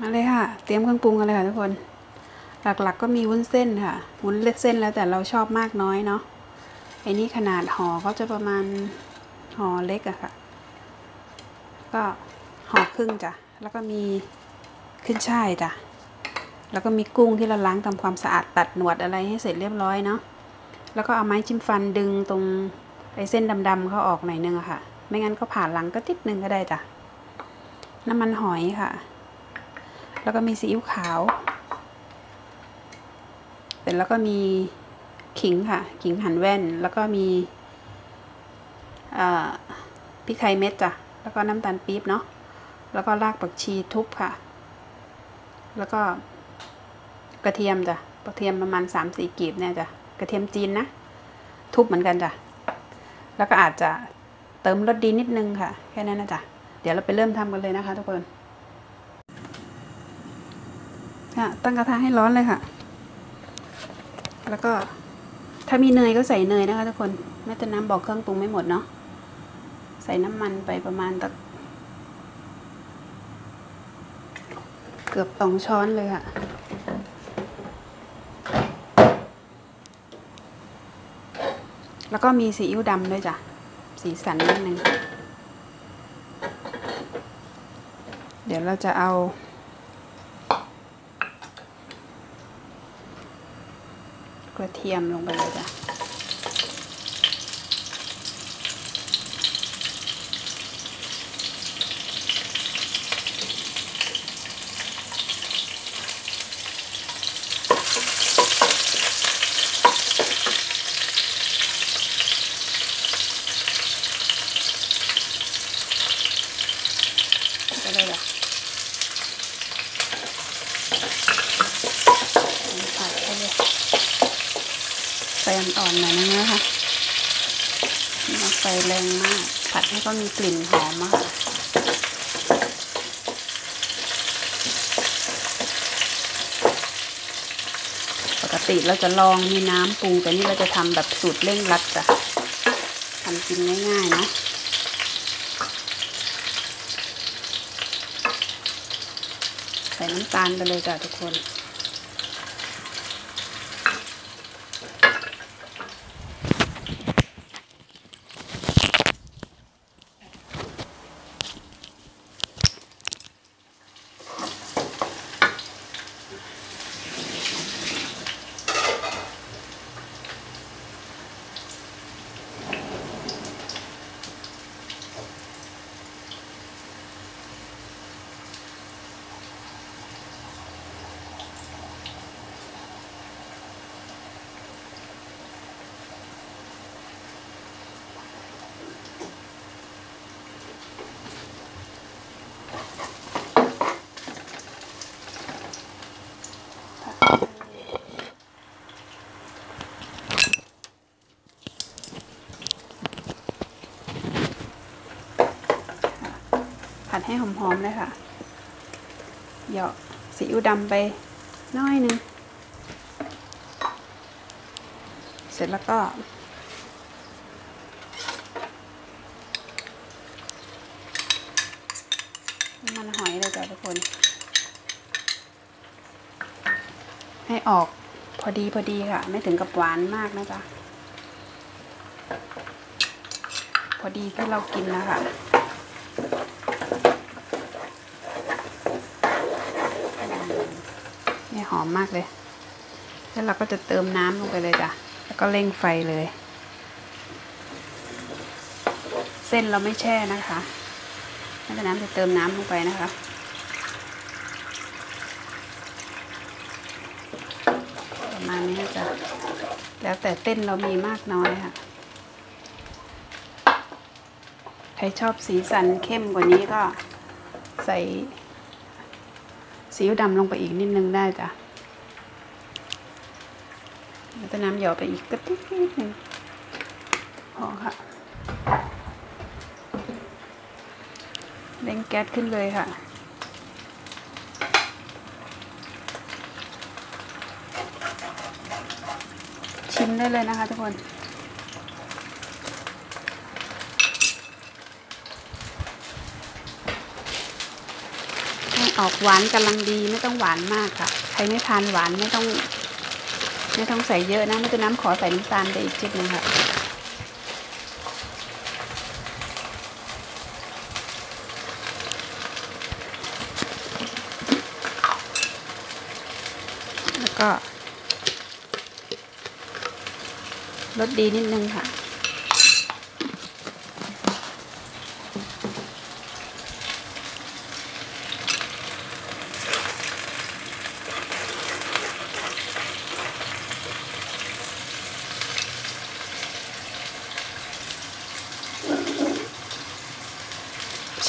มาเลยค่ะ เตรียมเครื่องปรุงกันเลยค่ะทุกคน หลักๆก็มีวุ้นเส้นค่ะ วุ้นเล็กเส้นแล้วแต่เราชอบมากน้อยเนาะไอ้นี่ขนาดห่อก็จะประมาณห่อเล็กอะค่ะ ก็ห่อครึ่งจ้ะ แล้วก็มีขึ้นช่ายจ้ะ แล้วก็มีกุ้งที่เราล้างทำความสะอาดตัดหนวดอะไรให้เสร็จเรียบร้อยเนาะ แล้วก็เอาไม้จิ้มฟันดึงตรงไอ้เส้นดำๆเขาออกหน่อยนึงอะค่ะ ไม่งั้นก็ผ่าหลังก็ติดนึงก็ได้จ้ะ น้ำมันหอยค่ะ แล้วก็มีซีอิ๊วขาว เสร็จแล้วก็มีขิงค่ะ ขิงหั่นแว่น แล้วก็มีพริกไทยเม็ดจ้ะ แล้วก็น้ำตาลปี๊บเนาะ แล้วก็รากผักชีทุบค่ะ แล้วก็กระเทียมจ้ะ กระเทียมประมาณสามสี่กีบเนี่ยจ้ะ กระเทียมจีนนะ ทุบเหมือนกันจ้ะ แล้วก็อาจจะเติมรสดีนิดนึงค่ะ แค่นั้นนะจ๊ะ เดี๋ยวเราไปเริ่มทำกันเลยนะคะทุกคน ค่ะตั้งกระทะให้ร้อนเลยค่ะ แล้วก็ถ้ามีเนยก็ใส่เนยนะคะทุกคนแม่แต่น้ำบอกเครื่องปรุงไม่หมดเนาะใส่น้ำมันไปประมาณตักเกือบสองช้อนเลยค่ะ แล้วก็มีซีอิ๊วดำด้วยจ้ะ สีสันนิดนึง เดี๋ยวเราจะเอา กระเทียมลงไปเลยจ้ะ ไปเลยอะใส่ไปเลยไฟอ่อนๆหน่อยนึงนะคะไม่ต้องไฟแรง มาก ผัดให้เขามีกลิ่นหอมอะค่ะปกติเราจะลองมีน้ำปรุงแต่นี่เราจะทำแบบสูตรเร่งรัดจ้ะทำกินง่ายๆเนาะใส่น้ำตาลไปเลยจ้ะทุกคน ผัดให้หอมๆเลยค่ะเหยาะซีอิ๊วดำไปน้อยหนึง เสร็จแล้วก็ มันหอยเลยจ้ะทุกคน ให้ออกพอดีพอดีค่ะ ไม่ถึงกับหวานมากนะจ๊ะ พอดีที่เรากินนะคะ นี่ห อมมากเลย แล้วเราก็จะเติมน้ำลงไปเลยจ้ะ แล้วก็เร่งไฟเลย เส้นเราไม่แช่นะคะแม่แต่น้ำจะเติมน้ำลงไปนะคะประมาณนี้นะจ้ะแล้วแต่เส้นเรามีมากน้อยค่ะใครชอบสีสันเข้มกว่านี้ก็ใส่ซีอิ๊วดำลงไปอีกนิดนึงได้จ้ะ แล้วก็น้ำหยอไปอีกก็ติ๊ดนิดนึงพอค่ะเร่งแก๊สขึ้นเลยค่ะ ชิมได้เลยนะคะทุกคนออกหวานกำลังดีไม่ต้องหวานมากค่ะ ใครไม่ทานหวานไม่ต้อง ไม่ต้องใส่เยอะนะไม่ต้องน้ำขอใส่น้ำตาลไปอีกจิบนึงค่ะแล้วก็รสดีนิดนึงค่ะ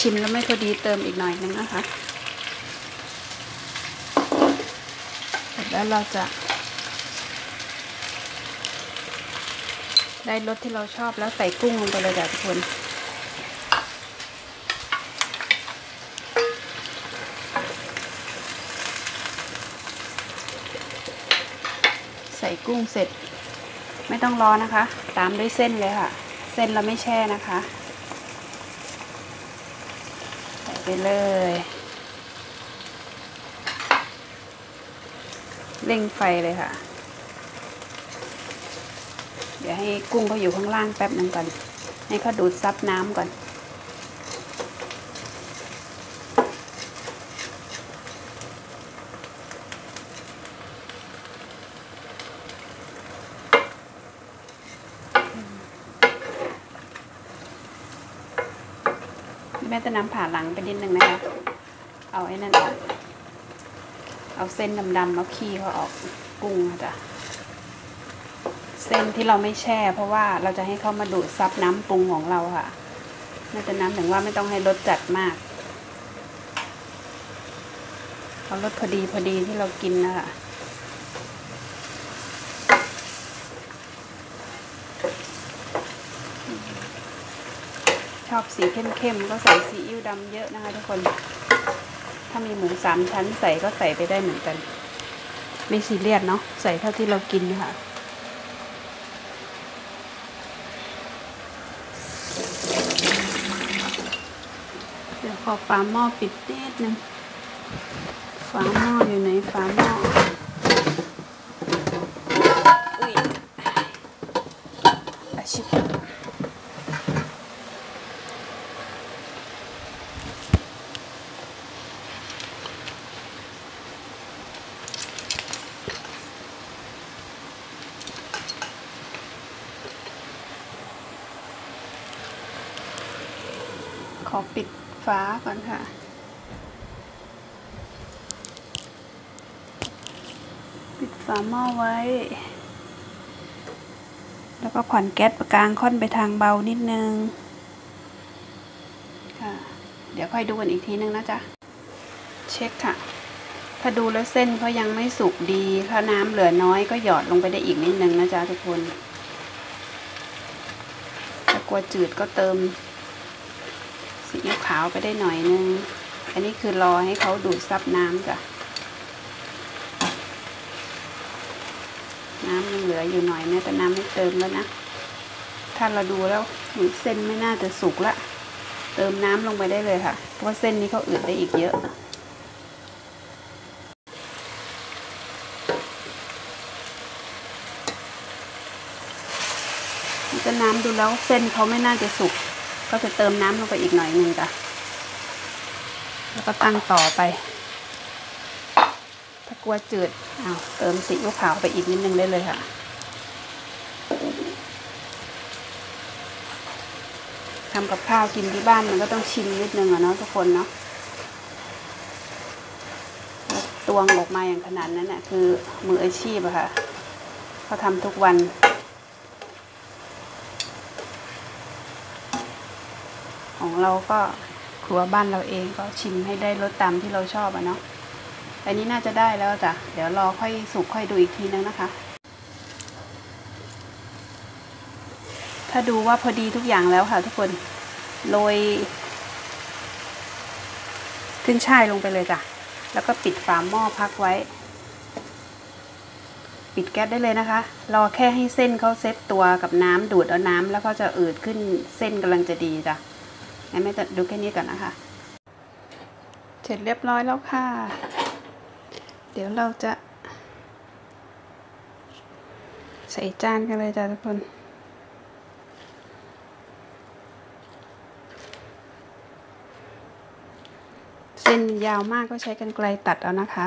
ชิมแล้วไม่พอดีเติมอีกหน่อยนึงนะคะแล้วเราจะ ได้รสที่เราชอบแล้วใส่กุ้งลงไปเลยจ้ะทุกคนใส่กุ้งเสร็จ ไม่ต้องรอนะคะ ตามด้วยเส้นเลยค่ะ เส้นเราไม่แช่นะคะ ใส่ ไปเลย เร่งไฟเลยค่ะ เดี๋ยวให้กุ้งเขาอยู่ข้างล่างแป๊บหนึ่งก่อน ให้เขาดูดซับน้ำก่อน แม่จะน้ำผ่าหลังไปนิดนึงนะคะ เอาไอ้นั่นออก เอาเส้นดำๆเอาขี้เขาออกกุ้งอะจ้ะเส้นที่เราไม่แช่ เพราะว่าเราจะให้เขามาดูดซับน้ำปรุงของเราค่ะน่จะน้ำถึงว่าไม่ต้องให้รสจัดมากเอารสพอดีพอดีที่เรากินนะคะ อบสีเข้มๆก็ใส่ซีอิ๊วดำเยอะนะคะทุกคน ถ้ามีหมูสามชั้นใส่ก็ใส่ไปได้เหมือนกัน ไม่ซีเรียสเนาะใส่เท่าที่เรากินค่ะเดี๋ยวขอฝาหม้อปิดนิดนึงฝาหม้ออยู่ไหนฝาหม้อ อปิดฝาก่อนค่ะ ปิดฝาหม้อไว้ แล้วก็ผ่อนแก๊สประกลางค่อนไปทางเบานิดนึง ค่ะ เดี๋ยวค่อยดูกันอีกทีนึงนะจ๊ะ เช็คค่ะ ถ้าดูแล้วเส้นเขายังไม่สุกดี ถ้าน้ำเหลือน้อยก็หยอดลงไปได้อีกนิดนึงนะจ๊ะทุกคน ถ้ากลัวจืดก็เติม ซีอิ๊วขาวไปได้หน่อยนึง อันนี้คือรอให้เขาดูดซับน้ำจ้ะ น้ำยังเหลืออยู่หน่อยแม่แต่น้ำไม่เติมแล้วนะ ถ้าเราดูแล้วเหมือนเส้นไม่น่าจะสุกละ เติมน้ำลงไปได้เลยค่ะ เพราะว่าเส้นนี้เขาอืดได้อีกเยอะจะน้ำดูแล้วเส้นเขาไม่น่าจะสุก ก็จะเติมน้ำลงไปอีกหน่อยหนึ่งจ้ะแล้วก็ตั้งต่อไป ถ้ากลัวจืดเอาเติมซีอิ๊วขาวไปอีกนิดนึงได้เลยค่ะ ทำกับข้าวกินที่บ้านมันก็ต้องชิมนิดนึงอะเนาะทุกคนเนาะตวงออกมาอย่างขนาดนั้นน่ะคือมืออาชีพอะค่ะเขาทำทุกวัน ของ เราก็ครัวบ้านเราเองก็ชิมให้ได้รสตามที่เราชอบอะเนาะอันนี้น่าจะได้แล้วจ้ะ เดี๋ยวรอค่อยสุกค่อยดูอีกทีนึงนะคะ ถ้าดูว่าพอดีทุกอย่างแล้วค่ะทุกคนโรยขึ้นช่ายลงไปเลยจ้ะ แล้วก็ปิดฝาหม้อพักไว้ ปิดแก๊สได้เลยนะคะ รอแค่ให้เส้นเขาเซ็ตตัวกับน้ำดูดเอาน้ำแล้วก็จะอืดขึ้นเส้นกำลังจะดีจ้ะ แม่จะดูแค่นี้ก่อนนะคะ เสร็จเรียบร้อยแล้วค่ะ เดี๋ยวเราจะ ใส่จานกันเลยจ้ะทุกคนเส้นยาวมากก็ใช้กันไกลตัดเอานะคะ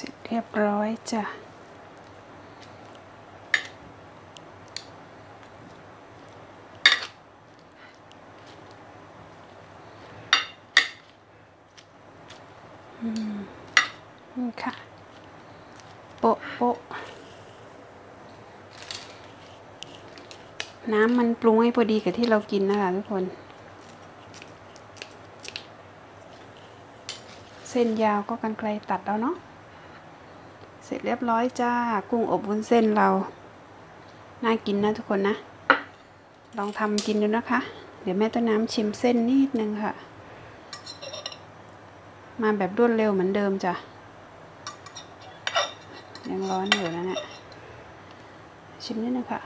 เสร็จเรียบร้อยจ้ะอืมนี่ค่ะ โปะโปะน้ำมันปรุงให้พอดีกับที่เรากินนะคะทุกคน เส้นยาวก็กันไกลตัดแล้วเนาะ เสร็จเรียบร้อยจ้า กุ้งอบวุ้นเส้นเรา น่ากินนะทุกคนนะ ลองทำกินดูนะคะ เดี๋ยวแม่ต้นน้ำชิมเส้นนิดนึงค่ะ มาแบบรวดเร็วเหมือนเดิมจ้ะ ยังร้อนอยู่นะเนี่ย ชิมนิดนึงค่ะ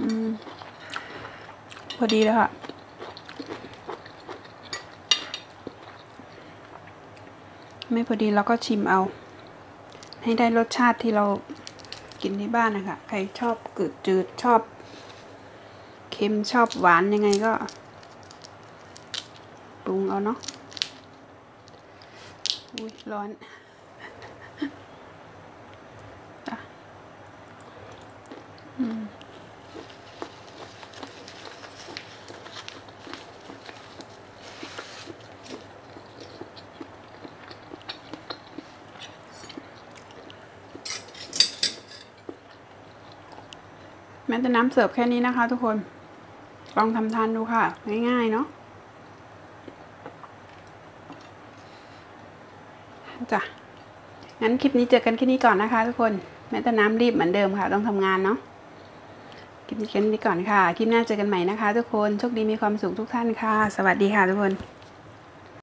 อืม พอดีแล้วค่ะ ไม่พอดีเราก็ชิมเอา ให้ได้รสชาติที่เรากินที่บ้านนะคะใครชอบกืดจืดชอบ เค็มชอบหวานยังไงก็ ปรุงเอาเนาะอุ้ยร้อนจ้ะอืม แม้แต่น้ำเสิร์ฟแค่นี้นะคะ ทุกคน ลองทำทานดูค่ะ ง่ายๆเนาะจ้ะงั้นคลิปนี้เจอกันแค่นี้ก่อนนะคะ ทุกคน แม้แต่น้ำรีบเหมือนเดิมค่ะ ต้องทำงานเนาะคลิปนี้แค่นี้ก่อนค่ะ คลิปหน้าเจอกันใหม่นะคะ ทุกคน โชคดีมีความสุขทุกท่านค่ะ สวัสดีค่ะทุกคน